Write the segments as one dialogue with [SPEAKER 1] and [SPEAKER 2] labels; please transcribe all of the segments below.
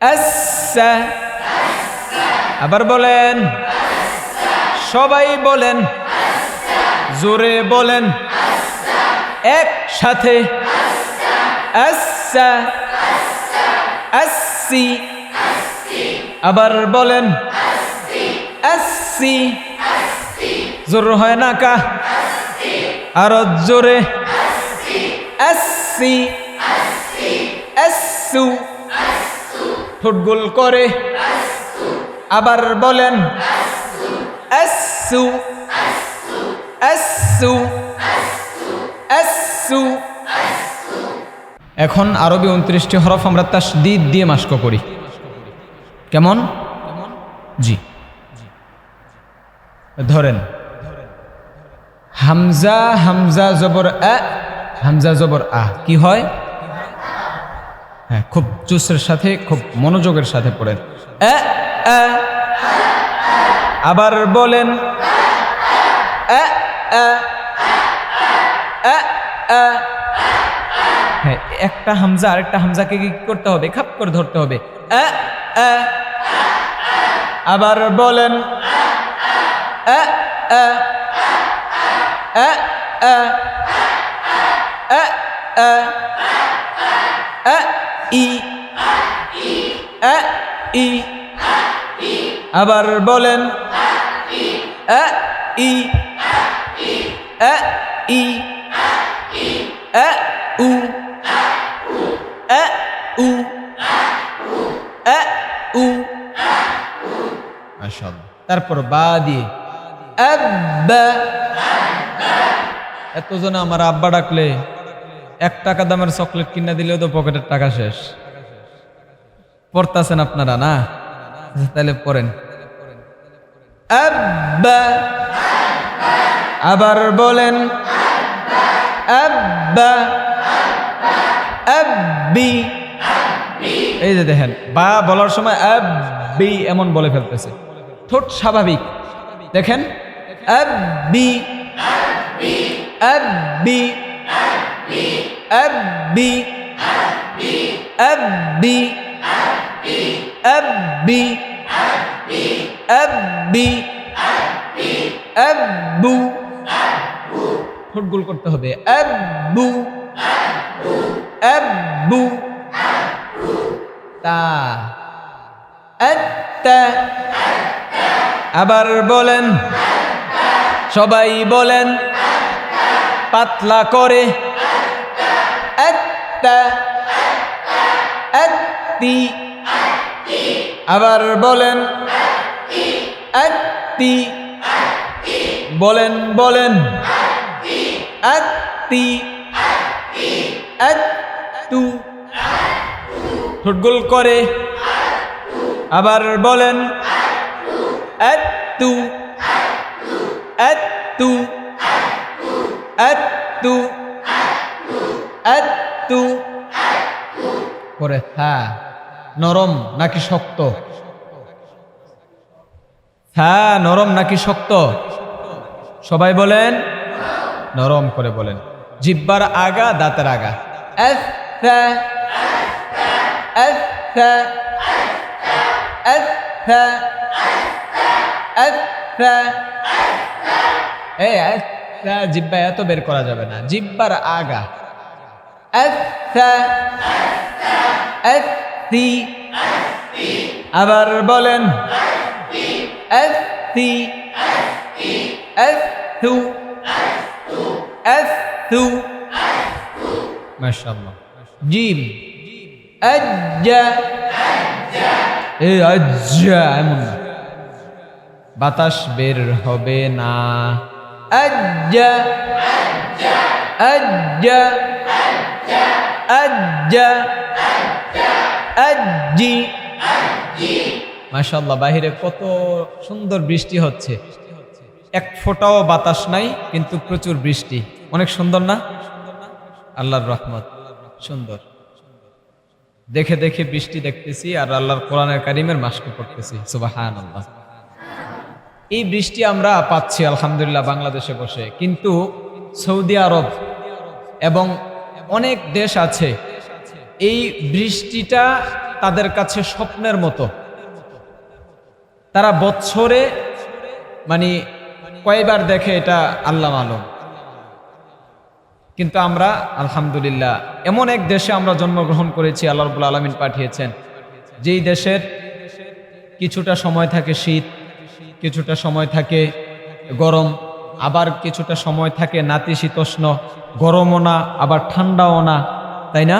[SPEAKER 1] আচ্ছা। আবার বলেন। সবাই বলেন। জোরে বলেন। একসাথে। আচ্ছা। আসি আবার বলেন। জোর হয় না কা? আরও জোরে। আসি আসু ঠোঁট করে। আবার বলেন এখন আরবি উনত্রিশটি হরফ আমরা তাসদিদ দিয়ে মাস্ক করি। কেমন? জি। ধরেন, হামজা হামজা জবর আ হামজা জবর আ, কি হয়? হ্যাঁ খুব জোসের সাথে খুব মনোযোগের সাথে পড়েন। আবার বলেন। হ্যাঁ একটা হামজা আরেকটা হামজাকে কি করতে হবে খাপ করে ধরতে হবে। আবার বলেন। আ, ই আ, ই। আবার বলেন ই আ, ই আ, উ মাশাআল্লাহ তারপর বা দিয়ে আব্বা। এতজন আমার আব্বা ডাকলে এক টাকা দামের চকলেট কিনে দিলেও তো পকেটের টাকা শেষ। পড়তাছেন আপনারা, না? তাহলে পড়েন। আবার বলেন এই যে দেখেন, বা বলার সময় আব্বি এমন বলে ফেলতেছে। ঠোঁট স্বাভাবিক। দেখেন, আব্বি। আব্বি। আব্বি আব্বি আব্বি আব্বি আব্বু ঠোঁট গোল করতে হবে। আব্বু আব্বু তা। আবার বলেন। সবাই বলেন। পাতলা করে। আত্তি আবার বলেন আত্তি বলেন বলেন। আত্তি আত্তু ঠোঁটগোল করে। আবার বলেন আত্তু আত্তু আত্তু আত্তু করে হ্যাঁ নরম নাকি শক্ত? হ্যাঁ নরম নাকি শক্ত? সবাই বলেন, নরম করে বলেন। জিব্বার আগা, দাঁতের আগা। জিব্বা এত বের করা যাবে না। জিব্বার আগা। আচ্ছা আস্তি আবার বলেন আস্তি আস্তু আস্তু। মাশাআল্লাহ। জিম। আজ্জা এ আজ্জা এমন না। বাতাস বের হবে না। আজ্জা আজ্জা আজ্জা। আজ্জি মাশাল্লাহ বাহিরে কত সুন্দর বৃষ্টি হচ্ছে। এক ফোঁটাও বাতাস নাই, কিন্তু প্রচুর বৃষ্টি। অনেক সুন্দর না? আল্লাহর রহমত। সুন্দর। দেখে দেখে বৃষ্টি দেখতেছি আর আল্লাহর কোরআনের কারিমের মাস্ক পড়তেছি। সুবাহান আল্লাহ এই বৃষ্টি আমরা পাচ্ছি, আলহামদুলিল্লাহ, বাংলাদেশে বসে। কিন্তু সৌদি আরব এবং অনেক দেশ আছে, এই বৃষ্টিটা তাদের কাছে স্বপ্নের মতো। তারা বছরে মানে কয়বার দেখে এটা আল্লাহ আলম। কিন্তু আমরা, আলহামদুলিল্লাহ, এমন এক দেশে আমরা জন্মগ্রহণ করেছি, আল্লাহ রবুল আলমিন পাঠিয়েছেন। যেই দেশের কিছুটা সময় থাকে শীত, কিছুটা সময় থাকে গরম, আবার কিছুটা সময় থাকে নাতিশীতোষ্ণ। গরমও না, আবার ঠান্ডাও না, তাই না?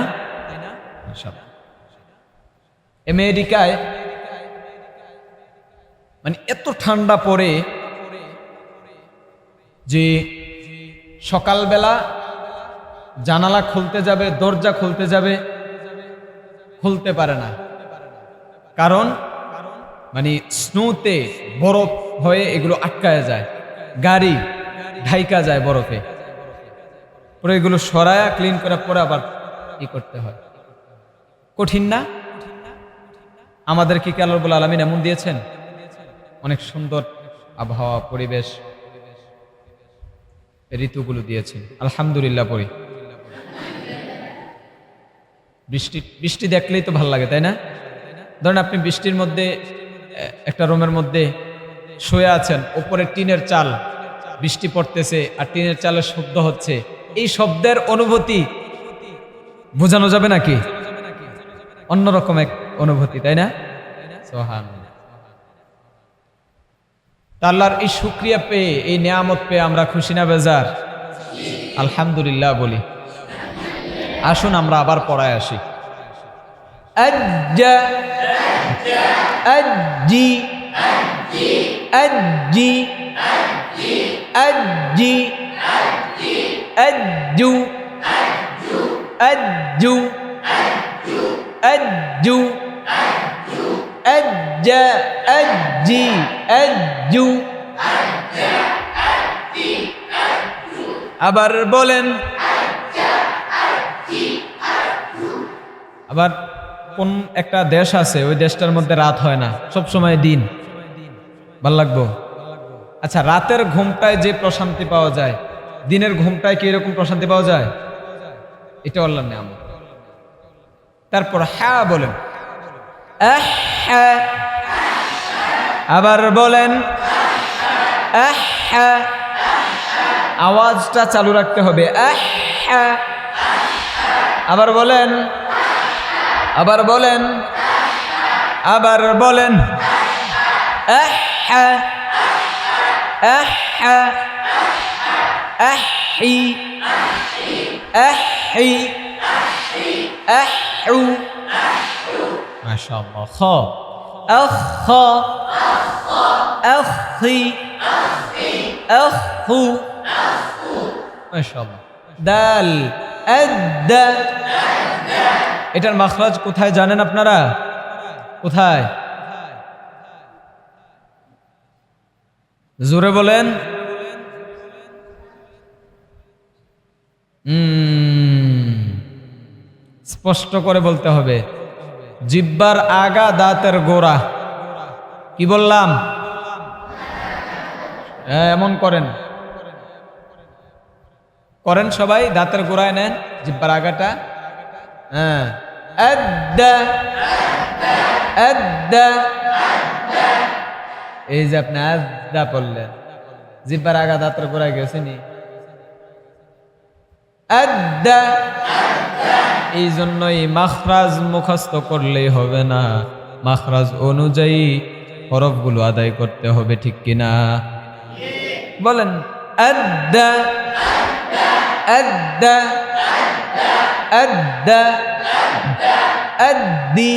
[SPEAKER 1] আমেরিকায় মানে এত ঠান্ডা পড়ে যে সকালবেলা জানালা খুলতে যাবে, দরজা খুলতে যাবে, খুলতে পারে না। কারণ মানে স্নোতে বরফ হয়ে এগুলো আটকায় যায়, গাড়ি ঢাইকা যায় বরফে। পরে এগুলো সরায়া ক্লিন করার পরে আবার ই করতে হয়। কঠিন না? আমাদের কি বলে আলামিন এমন দিয়েছেন? অনেক সুন্দর আবহাওয়া, পরিবেশ ঋতুগুলো দিয়েছেন। আলহামদুলিল্লাহ পড়ি। বৃষ্টি বৃষ্টি দেখলেই তো ভালো লাগে, তাই না? ধরেন আপনি বৃষ্টির মধ্যে, একটা রুমের মধ্যে শুয়ে আছেন, ওপরে টিনের চাল, বৃষ্টি পড়তেছে, আর টিনের চালের শব্দ হচ্ছে এই শব্দের অনুভূতি বোঝানো যাবে নাকি? অন্যরকম এক অনুভূতি, তাই না? আল্লাহর এই শুক্রিয়া পেয়ে, এই নিয়ামত পেয়ে আমরা খুশি না বেজার? আলহামদুলিল্লাহ বলি। আসুন আমরা আবার পড়ায় আসি। আজ্জু আজ্জু আজ্জু আজ্জা আজ্জি আজ্জু আবার বলেন, আবার কোন একটা দেশ আছে, ওই দেশটার মধ্যে রাত হয় না, সব সময় দিন। ভালো লাগবো? আচ্ছা রাতের ঘুমটায় যে প্রশান্তি পাওয়া যায় দিনের ঘুমটায় কি এরকম প্রশান্তি পাওয়া যায়? এটা আল্লাহ নাম তারপর হ্যাঁ বলেন। আবার বলেন। আওয়াজটা চালু রাখতে হবে। আবার বলেন আবার বলেন আবার বলেন। আহ, হ্যাঁ। আহ, ই। আহ, ই। আহ, উ। মাশাআল্লাহ খ আখ খ আখি আখু মাশাআল্লাহ দাল আদা এটার মাখরাজ কোথায় জানেন আপনারা? কোথায়? জোরে বলেন। স্পষ্ট করে বলতে হবে। জিব্বার আগা দাঁতের গোড়া। কি বললাম? হ্যাঁ, এমন করেন। করেন সবাই দাঁতের গোড়ায় নেন জিব্বার আগাটা। হ্যাঁ। এই যে আপনি আদ্দা পড়লেন। জিব্বার আগা দাঁতের গোড়ায় গেছেনি। এই জন্যই মাখরাজ মুখস্থ করলেই হবে না। মাখরাজ অনুযায়ী হরফগুলো আদায় করতে হবে, ঠিক কিনা? বলেন আদ্দা আদ্দা আদ্দা আদ্দি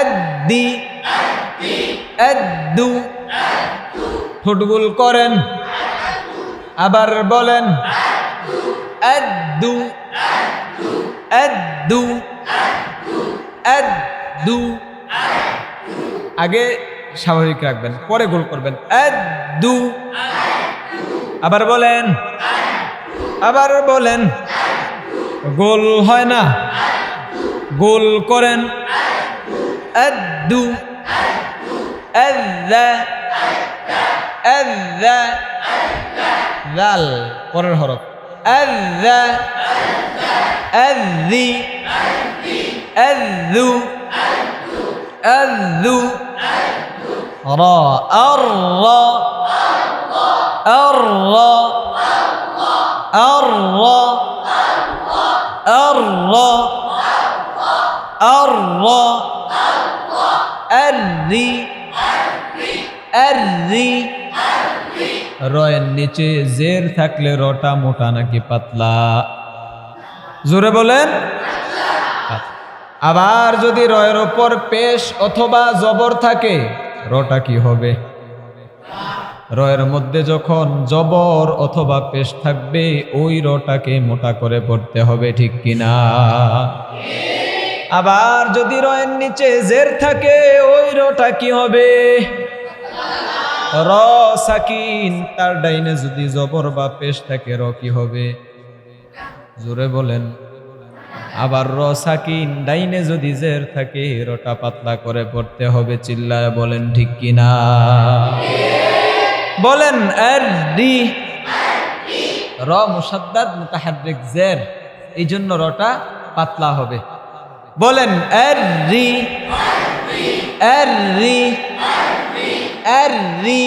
[SPEAKER 1] আদ্দি আদ্দু ফুটবল করেন। আবার বলেন আদ্দু আদ্দু আদ্দু আগে স্বাভাবিক রাখবেন পরে গোল করবেন। আদ্দু আবার বলেন। আবার বলেন। গোল হয় না। গোল করেন। আদ্দা লাল পরের হরফ। আদ্দা আদ্দি আযু আযু র আর র আর র আর র আর রয়ের নিচে জের থাকলে রটা মোটা নাকি পাতলা? জোরে বলেন। আবার যদি রয়ের ওপর পেশ অথবা জবর থাকে, রটা কি হবে? রয়ের মধ্যে যখন জবর অথবা পেশ থাকবে, ওই রটাকে মোটা করে পড়তে হবে, ঠিক কিনা? আবার যদি রয়ের নিচে জের থাকে, ওই রটা কি হবে? র সাকিন, তার ডাইনে যদি জবর বা পেশ থাকে, র কি হবে? জোরে বলেন। আবার র সাকিন, ডাইনে যদি জের থাকে, রটা পাতলা করে পড়তে হবে, চিল্লায় বলেন, ঠিক কিনা বলেন আর ডি, র মুসাদ্দাদ মুতাহারিক জের, এই জন্য রটা পাতলা হবে। বলেন আর রি আর রি রি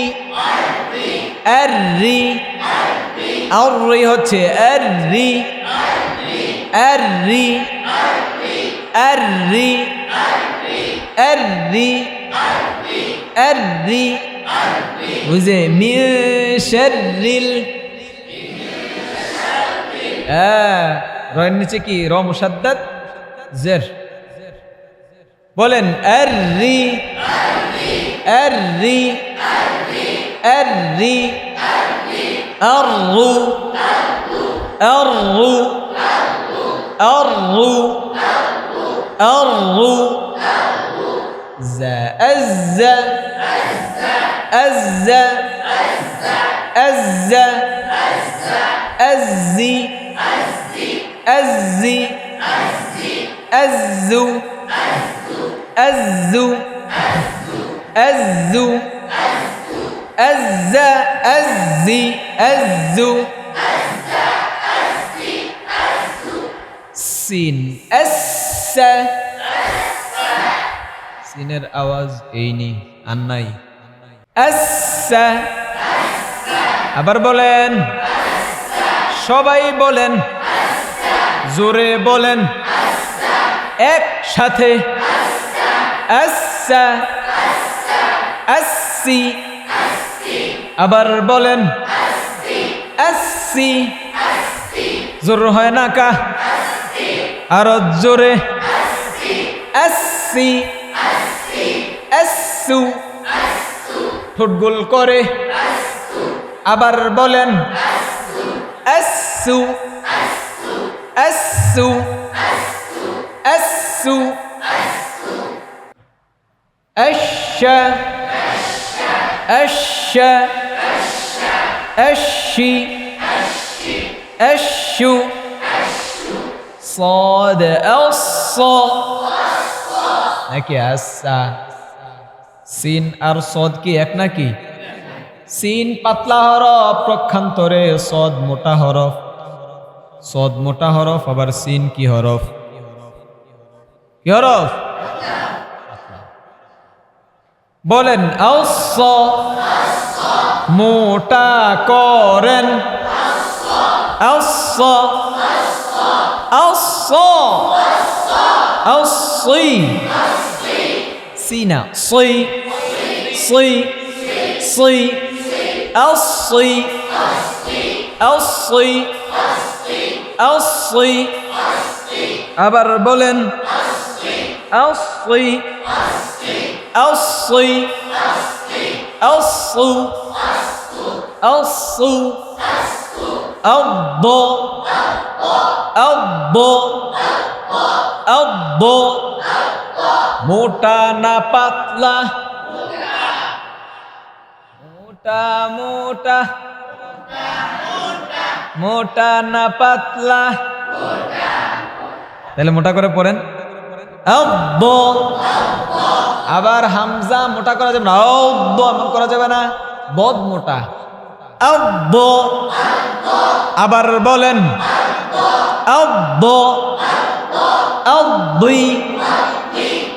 [SPEAKER 1] আর রি আর রি হচ্ছে আর রি আর রি আর রি আর রি আর রি বুঝে মিশরিল হ্যাঁ রয়ের নিচে কি? র মুসাদ্দাদ? জের। বলেন আর রি أري أري أرو أرو أرو أرو ز الز الز الز أزي الزي أزو أزو أزا أزا أزي أزي أزو أزو أزو أزا أزي أزو সিন এসা সিনের আওয়াজ এই নি আর নাই এসা আবার বলেন সবাই বলেন জোরে বলেন একসাথে এসা এসি আবার বলেন, এসি জোর হয় না কা? আর জোরে, এসি এসু ঠোঁট গোল করে। আবার বলেন, এসু এসু এসু এশা এশা এশি এশু صاد الصا নাকি আসা সিন আর সদ কি এক নাকি সিন পাতলা হরফ প্রক্ষান্তরে সদ মোটা হরফ সদ মোটা হরফ আবার সিন কি হরফ কি হরফ বলেন অস মোটা করেন অস অস অসই সিনা সই সই সই অসই অসই অসই আবার বলেন অসই الصي الصو الصو الضو আব্বো আব্বো মোটা না পাতলা মোটা মোটা মোটা না পাতলা তাহলে মোটা করে পড়েন আব্বো আবার হামজা মোটা করা যাবে না আব্বো এমন করা যাবে না, বদ মোটা। আব্বো আবার বলেন আও দুই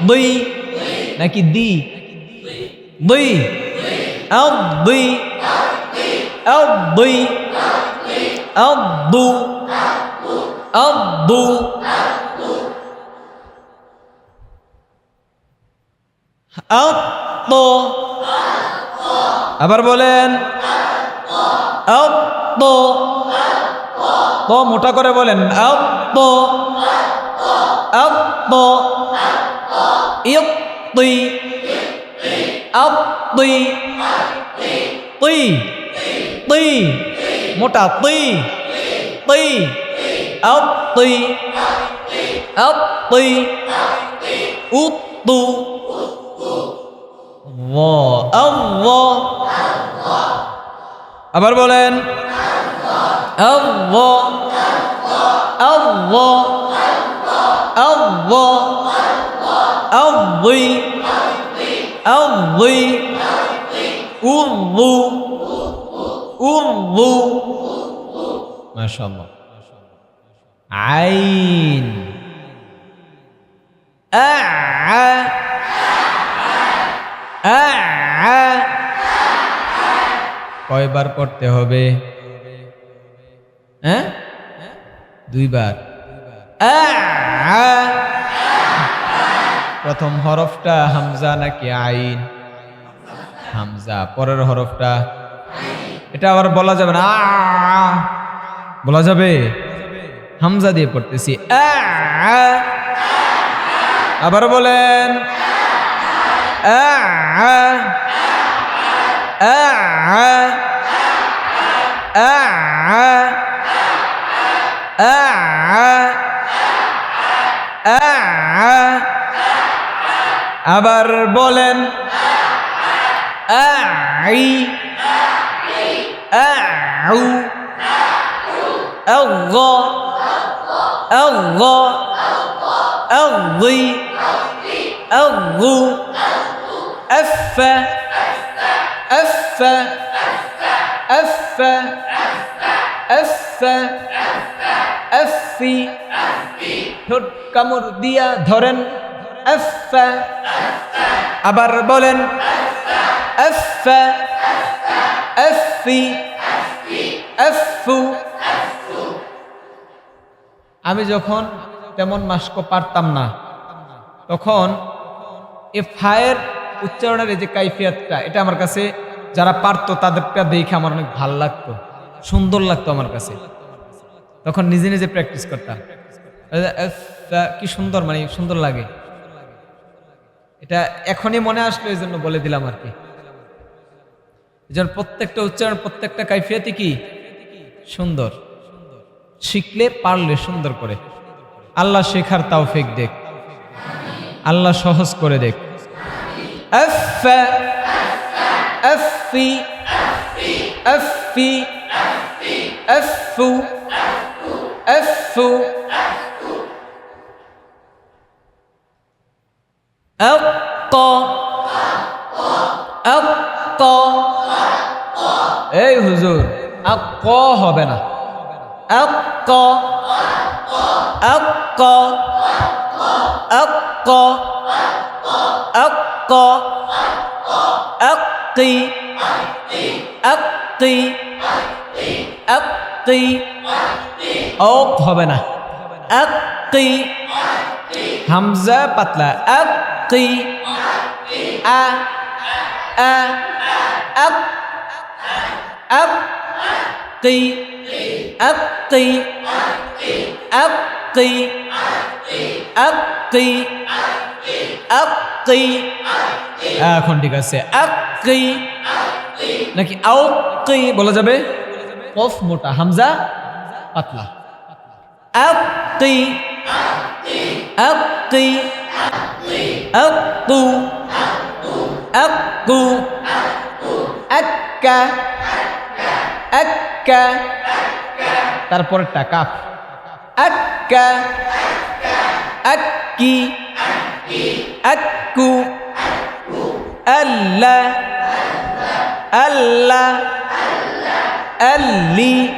[SPEAKER 1] দুই। নাকি দি? দুই। দুই দুই আও দু আও দু আও তো আবার বলেন মোটা করে বলেন মোটা তুই তুই তুই তুই উ তু। আল্লাহ আবার বলেন আল্লাহ আল্লাহ আল্লাহ আল্লি আল্লি উল্লু উল্লু মাশাআল্লাহ আইন আ কয়বার পড়তে হবে? হ্যাঁ? দুইবার। প্রথম হরফটা হামজা নাকি আইন? হামজা। পরের হরফটা? এটা আবার বলা যাবে না। বলা যাবে? হামজা দিয়ে পড়তেছি। আবার বলেন। আবার বলেন আই আউ আল্লাহ আল্লাহ আল্লি আল্লু أف أف أف أف أفي ঠোঁট কামড় দিয়া ধরেন أف আবার বলেন أف أفي أفو আমি যখন তেমন মাস্ক পারতাম না তখন এ ফায়ের উচ্চারণের এই যে কাইফিয়াতটা, এটা আমার কাছে যারা পারতো তাদেরটা দেখে আমার অনেক ভালো লাগতো, সুন্দর লাগতো আমার কাছে। তখন নিজে নিজে প্র্যাকটিস করতাম। কি সুন্দর মানে সুন্দর লাগে। এটা এখনই মনে আসলো, এই জন্য বলে দিলাম আর কি। প্রত্যেকটা উচ্চারণ, প্রত্যেকটা কাইফিয়াতি কি? সুন্দর। শিখলে পারলে সুন্দর করে। আল্লাহ শেখার তাও ফেক দেখ। আল্লাহ সহজ করে দেখ। أف أفي أفي أفو أفو أقى أقى এই হুজুর আক হবে না আক আক আক أق أقي أقي أقي أوق হবে না أقي হামজা পাতলা أقي أ أ أق أقي أقي أقي أقي আকি এখন ঠিক আছে নাকি আউকি বলা যাবে? কফ মোটা, হামজা? পাতলা। তারপর আকি আকু আকু আক্কা। এক আল্লাহ আল্লাহ আল্লি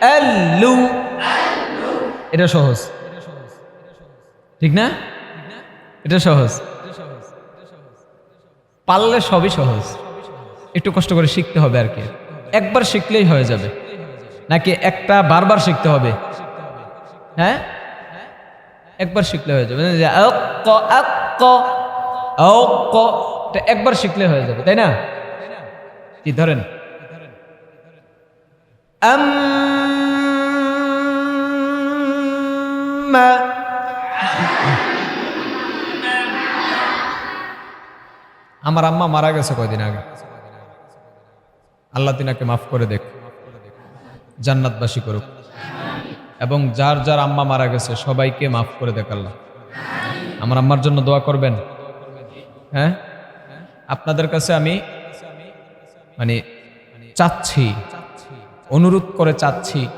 [SPEAKER 1] আল্লু এটা সহজ। ঠিক না? এটা সহজ। পারলে সবই সহজ। একটু কষ্ট করে শিখতে হবে আর কি। একবার শিখলেই হয়ে যাবে। নাকি একটা বারবার শিখতে হবে? হ্যাঁ? একবার শিখলে হয়ে যাবে। মানে একবার শিখলে হয়ে যাবে, তাই না? কি ধরেন। আমার আম্মা মারা গেছে কয়দিন আগে। আল্লাহ তিনাকে মাফ করে দেখ। জান্নাতবাসী করুক। এবং যার যার আম্মা মারা গেছে, সবাইকে মাফ করে দেখ আল্লাহ। আমার আম্মার জন্য দোয়া করবেন? হ্যাঁ? আপনাদের কাছে আমি মানে চাচ্ছি, অনুরোধ করে চাচ্ছি।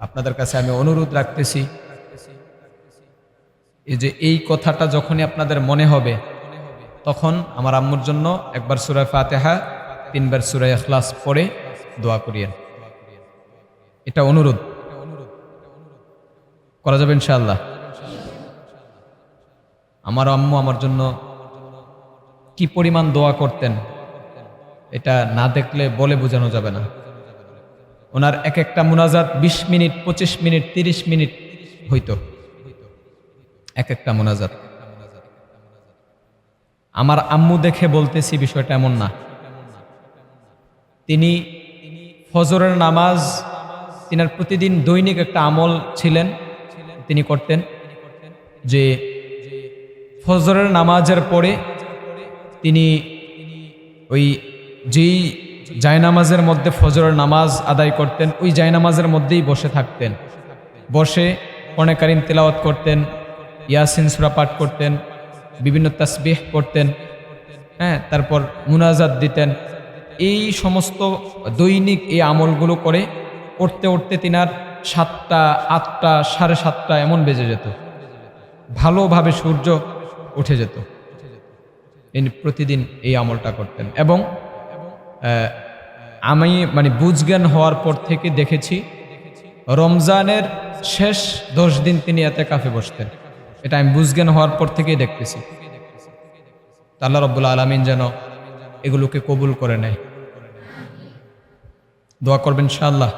[SPEAKER 1] আপনাদের কাছে আমি অনুরোধ রাখতেছি। এই যে এই কথাটা যখনই আপনাদের মনে হবে, তখন আমার আম্মুর জন্য একবার সুরায় ফাতেহা, তিনবার সুরায় এখলাস পড়ে দোয়া করিয়েন। এটা অনুরোধ। করা যাবে ইনশাআল্লাহ। আমার আম্মু আমার জন্য কি পরিমাণ দোয়া করতেন, এটা না দেখলে বলে বোঝানো যাবে না। ওনার এক একটা মোনাজাত বিশ মিনিট, পঁচিশ মিনিট, তিরিশ মিনিট হইতো। এক একটা মোনাজাত। আমার আম্মু দেখে বলতেছি বিষয়টা এমন না। তিনি ফজরের নামাজ, তিনার প্রতিদিন দৈনিক একটা আমল ছিলেন, তিনি করতেন যে ফজরের নামাজের পরে তিনি ওই যেই জায়নামাজের মধ্যে ফজরের নামাজ আদায় করতেন, ওই জায়নামাজের মধ্যেই বসে থাকতেন। বসে কনে কারিম তেলাওয়াত করতেন, ইয়াসিন সুরা পাঠ করতেন, বিভিন্ন তাসবিহ করতেন হ্যাঁ তারপর মুনাজাত দিতেন। এই সমস্ত দৈনিক এই আমলগুলো করে উঠতে উঠতে তিনার সাতটা, আটটা, সাড়ে সাতটা এমন বেজে যেত। ভালোভাবে সূর্য উঠে যেত। তিনি প্রতিদিন এই আমলটা করতেন। এবং আমি মানে বুঝজ্ঞান হওয়ার পর থেকে দেখেছি, রমজানের শেষ দশ দিন তিনি এতে কাফে বসতেন। এটা আমি বুঝজ্ঞান হওয়ার পর থেকেই দেখতেছি। তা আল্লাহ রব্বুল্লা আলমিন যেন এগুলোকে কবুল করে নেয়। দোয়া করবেন ইনশাআল্লাহ।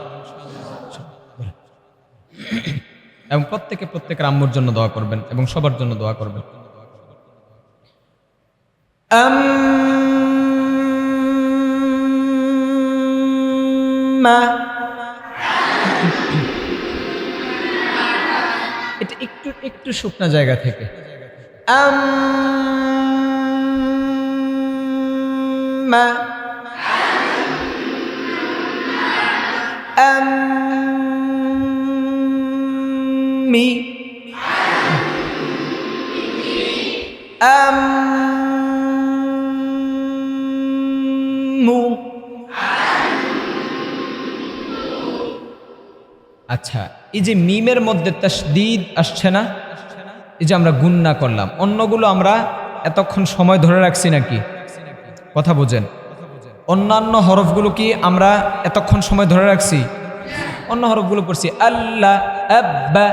[SPEAKER 1] এবং প্রত্যেকে প্রত্যেকের আম্মুর জন্য দোয়া করবেন এবং সবার জন্য দোয়া করবেন। আম্মা এটা একটু একটু শুকনা জায়গা থেকে। আম্মা আম্মি আম্মু আচ্ছা এই যে মিমের মধ্যে তাসদিদ আসছে না? এই যে আমরা গুন্না করলাম, অন্যগুলো আমরা এতক্ষণ সময় ধরে রাখছি নাকি? কথা বোঝেন। অন্যান্য হরফগুলো কি আমরা এতক্ষণ সময় ধরে রাখছি? অন্য হরফগুলো পড়ছি আল্লাহ আব্বা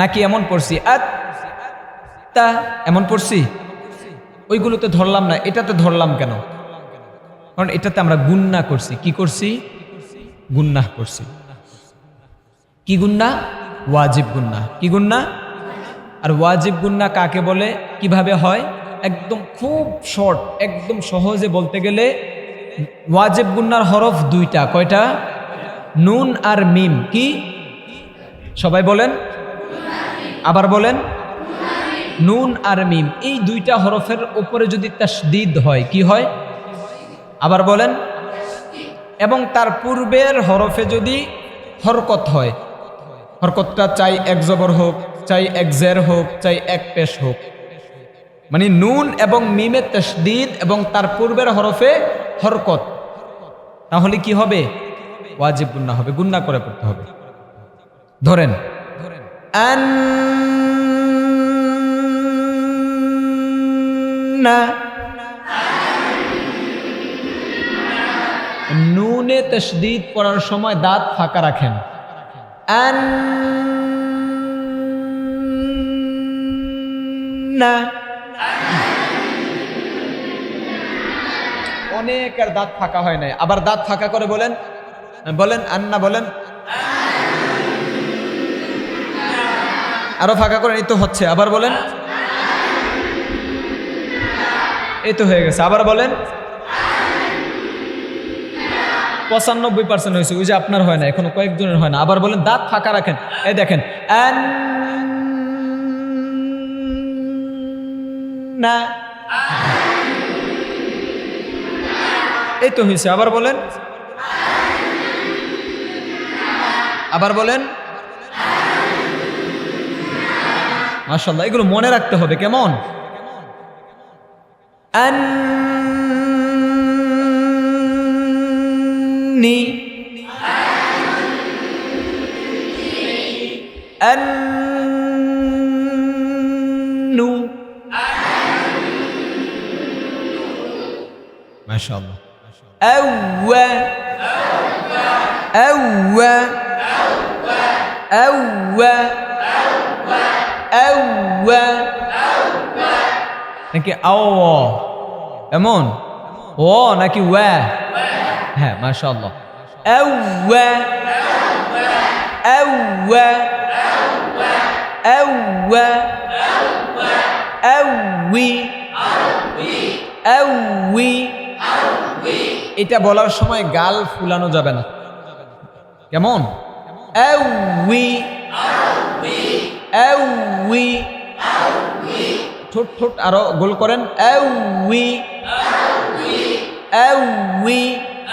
[SPEAKER 1] নাকি এমন পড়ছি, আত্তা, এমন পড়ছি? ওইগুলোতে ধরলাম না, এটাতে ধরলাম কেন? কারণ এটাতে আমরা গুন্না করছি, কি করছি? গুন্নাহ করছি। কি গুন্না ওয়াজিব গুন্না কি গুন্না আর ওয়াজিব গুন্না কাকে বলে? কীভাবে হয়? একদম খুব শর্ট একদম সহজে বলতে গেলে ওয়াজিব গুন্নার হরফ দুইটা। কয়টা? নুন আর মিম। কি? সবাই বলেন। আবার বলেন। নুন আর মিম। এই দুইটা হরফের উপরে যদি তাসদিদ হয়, কি হয়? আবার বলেন। এবং তার পূর্বের হরফে যদি হরকত হয় হরকতটা চাই এক জবর হোক, চাই এক জের হোক, চাই এক পেশ হোক। মানে নুন এবং মিমে তসদিদ এবং তার পূর্বের হরফে হরকত। তাহলে কি হবে? ওয়াজিব গুন্না হবে, গুন্না করে পড়তে হবে। ধরেন নুনে তসদিদ পড়ার সময় দাঁত ফাঁকা রাখেন। না অনেকের দাঁত ফাঁকা হয় নাই। আবার দাঁত ফাঁকা করে বলেন বলেন আন্না বলেন। আরও ফাঁকা করেন, এই তো হচ্ছে। আবার বলেন, এই তো হয়ে গেছে। আবার বলেন পঁচানব্বই পার্সেন্ট হয়েছে, ওই যে আপনার হয় না, এখনও কয়েকজনের হয় না। আবার বলেন, দাঁত ফাঁকা রাখেন। এই দেখেন না। এই তো হয়েছে, আবার বলেন। আবার বলেন। মাশাল্লাহ এগুলো মনে রাখতে হবে, কেমন? আন্নি আন্নু মাশাল্লাহ أوى أوى أوى أوى নাকি আও এমন ও নাকি ওয়া হ্যাঁ মাশাআল্লাহ। এটা বলার সময় গাল ফুলানো যাবে না। কেমন? আউই। ঠোঁট ঠোঁট আরও গোল করেন। আউই। আউই।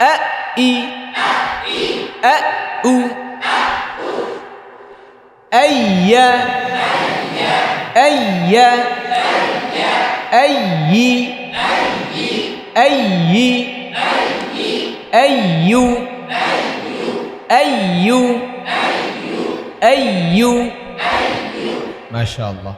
[SPEAKER 1] আ ই আ উ আইয়া আইয়া আইয়ি আইয়ি আইয়ু আইয়ু আইয়ু মাশাআল্লাহ